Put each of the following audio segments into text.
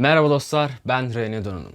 Merhaba dostlar, ben Rene Donanım.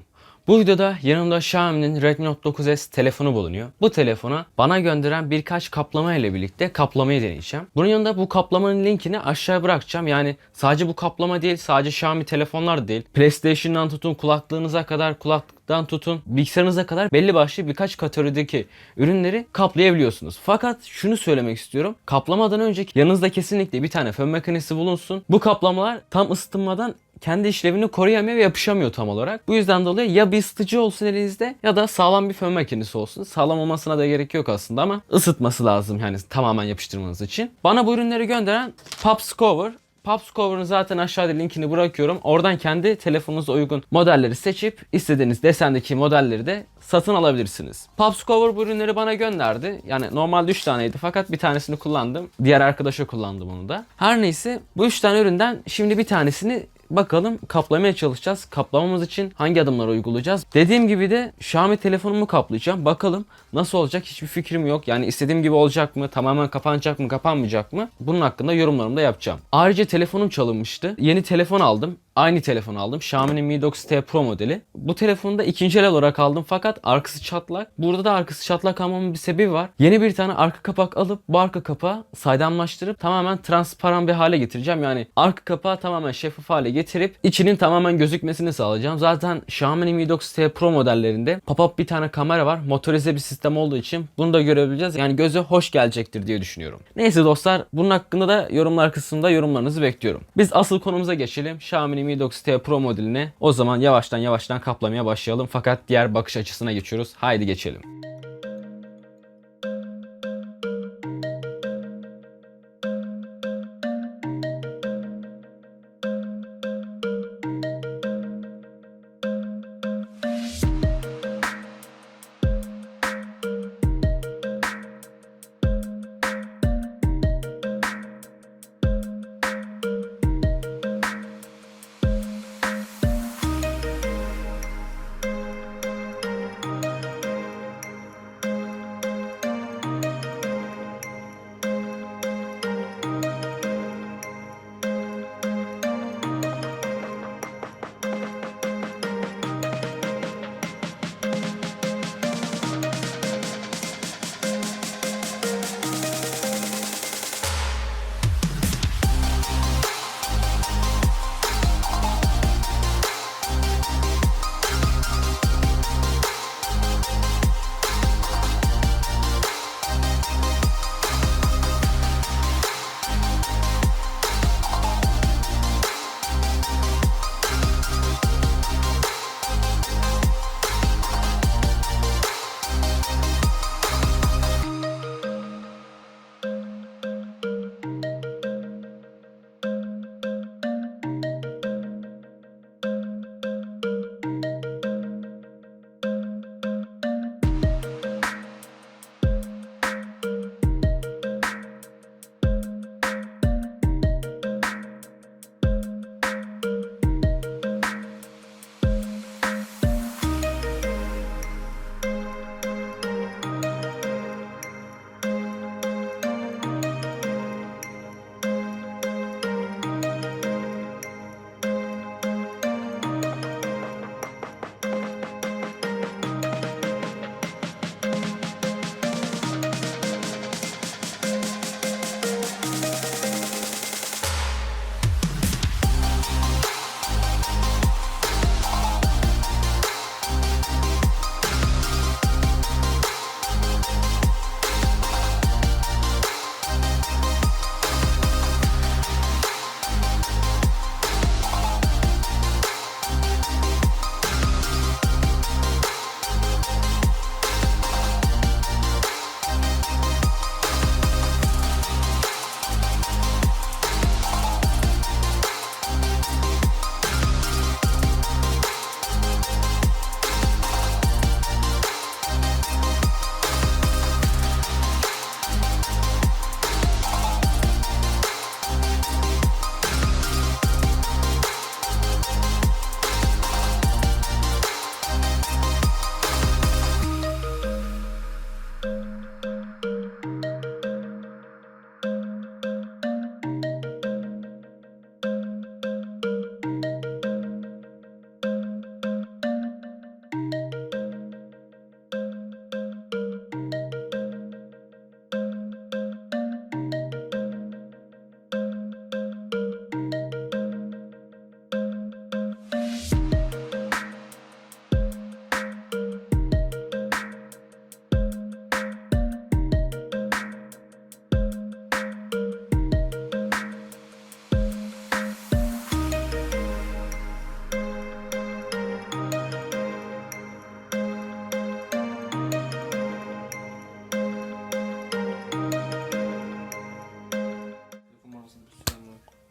Bu videoda yanımda Xiaomi'nin Redmi Note 9S telefonu bulunuyor. Bu telefona bana gönderen birkaç kaplama ile birlikte kaplamayı deneyeceğim. Bunun yanında bu kaplamanın linkini aşağıya bırakacağım. Yani sadece bu kaplama değil, sadece Xiaomi telefonlar değil. PlayStation'dan tutun kulaklığınıza kadar, kulaklıktan tutun bilgisayarınıza kadar belli başlı birkaç kategorideki ürünleri kaplayabiliyorsunuz. Fakat şunu söylemek istiyorum. Kaplamadan önce yanınızda kesinlikle bir tane fön makinesi bulunsun. Bu kaplamalar tam ısıtmadan kendi işlevini koruyamıyor ve yapışamıyor tam olarak. Bu yüzden dolayı ya bir ısıtıcı olsun elinizde ya da sağlam bir fön makinesi olsun. Sağlam olmasına da gerek yok aslında ama ısıtması lazım yani tamamen yapıştırmanız için. Bana bu ürünleri gönderen Pops Cover. Pops Cover'ın zaten aşağıda linkini bırakıyorum. Oradan kendi telefonunuza uygun modelleri seçip istediğiniz desendeki modelleri de satın alabilirsiniz. Pops Cover bu ürünleri bana gönderdi. Yani normalde 3 taneydi fakat bir tanesini kullandım. Diğer arkadaşa kullandım onu da. Her neyse bu 3 tane üründen şimdi bir tanesini Bakalım kaplamaya çalışacağız. Kaplamamız için hangi adımları uygulayacağız? Dediğim gibi de Xiaomi telefonumu kaplayacağım. Bakalım nasıl olacak hiçbir fikrim yok. Yani istediğim gibi olacak mı? Tamamen kapanacak mı? Kapanmayacak mı? Bunun hakkında yorumlarımı da yapacağım. Ayrıca telefonum çalınmıştı. Yeni telefon aldım. Aynı telefon aldım. Xiaomi'nin Mi 9T Pro modeli. Bu telefonu da ikinci el olarak aldım fakat arkası çatlak. Burada da arkası çatlak almamın bir sebebi var. Yeni bir tane arka kapak alıp bu arka kapağı saydamlaştırıp tamamen transparan bir hale getireceğim. Yani arka kapağı tamamen şeffaf hale getirip içinin tamamen gözükmesini sağlayacağım. Zaten Xiaomi'nin Mi 9T Pro modellerinde pop-up bir tane kamera var. Motorize bir sistem olduğu için bunu da görebileceğiz. Yani göze hoş gelecektir diye düşünüyorum. Neyse dostlar bunun hakkında da yorumlar kısmında yorumlarınızı bekliyorum. Biz asıl konumuza geçelim. Xiaomi'nin Mi 9T Pro modeline o zaman yavaştan yavaştan kaplamaya başlayalım. Fakat diğer bakış açısına geçiyoruz. Haydi geçelim.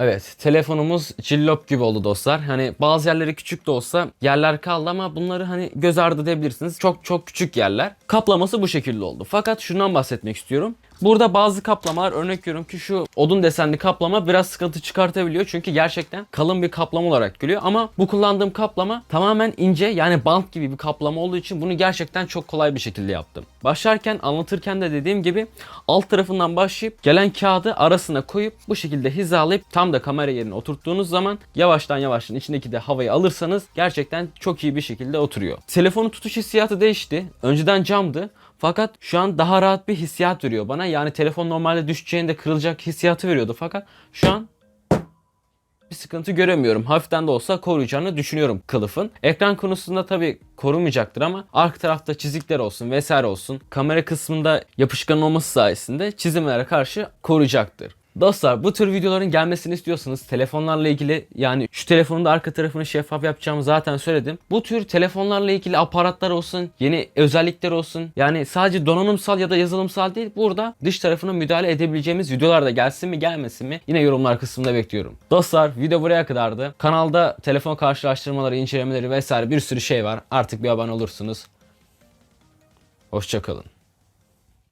Evet telefonumuz cillop gibi oldu dostlar. Hani bazı yerleri küçük de olsa yerler kaldı ama bunları hani göz ardı edebilirsiniz. Çok çok küçük yerler. Kaplaması bu şekilde oldu. Fakat şundan bahsetmek istiyorum. Burada bazı kaplamalar örnek veriyorum ki şu odun desenli kaplama biraz sıkıntı çıkartabiliyor. Çünkü gerçekten kalın bir kaplama olarak geliyor. Ama bu kullandığım kaplama tamamen ince yani bant gibi bir kaplama olduğu için bunu gerçekten çok kolay bir şekilde yaptım. Başlarken anlatırken de dediğim gibi alt tarafından başlayıp gelen kağıdı arasına koyup bu şekilde hizalayıp tam da kamera yerine oturttuğunuz zaman yavaştan yavaştan içindeki de havayı alırsanız gerçekten çok iyi bir şekilde oturuyor. Telefonun tutuş hissiyatı değişti. Önceden camdı. Fakat şu an daha rahat bir hissiyat veriyor bana. Yani telefon normalde düşeceğinde kırılacak hissiyatı veriyordu. Fakat şu an bir sıkıntı göremiyorum. Hafiften de olsa koruyacağını düşünüyorum kılıfın. Ekran konusunda tabii korumayacaktır ama arka tarafta çizikler olsun vesaire olsun. Kamera kısmında yapışkan olması sayesinde çizimlere karşı koruyacaktır. Dostlar bu tür videoların gelmesini istiyorsanız telefonlarla ilgili yani şu telefonun da arka tarafını şeffaf yapacağımı zaten söyledim. Bu tür telefonlarla ilgili aparatlar olsun, yeni özellikler olsun. Yani sadece donanımsal ya da yazılımsal değil burada dış tarafına müdahale edebileceğimiz videolar da gelsin mi gelmesin mi yine yorumlar kısmında bekliyorum. Dostlar video buraya kadardı. Kanalda telefon karşılaştırmaları, incelemeleri vesaire bir sürü şey var. Artık bir abone olursunuz. Hoşçakalın.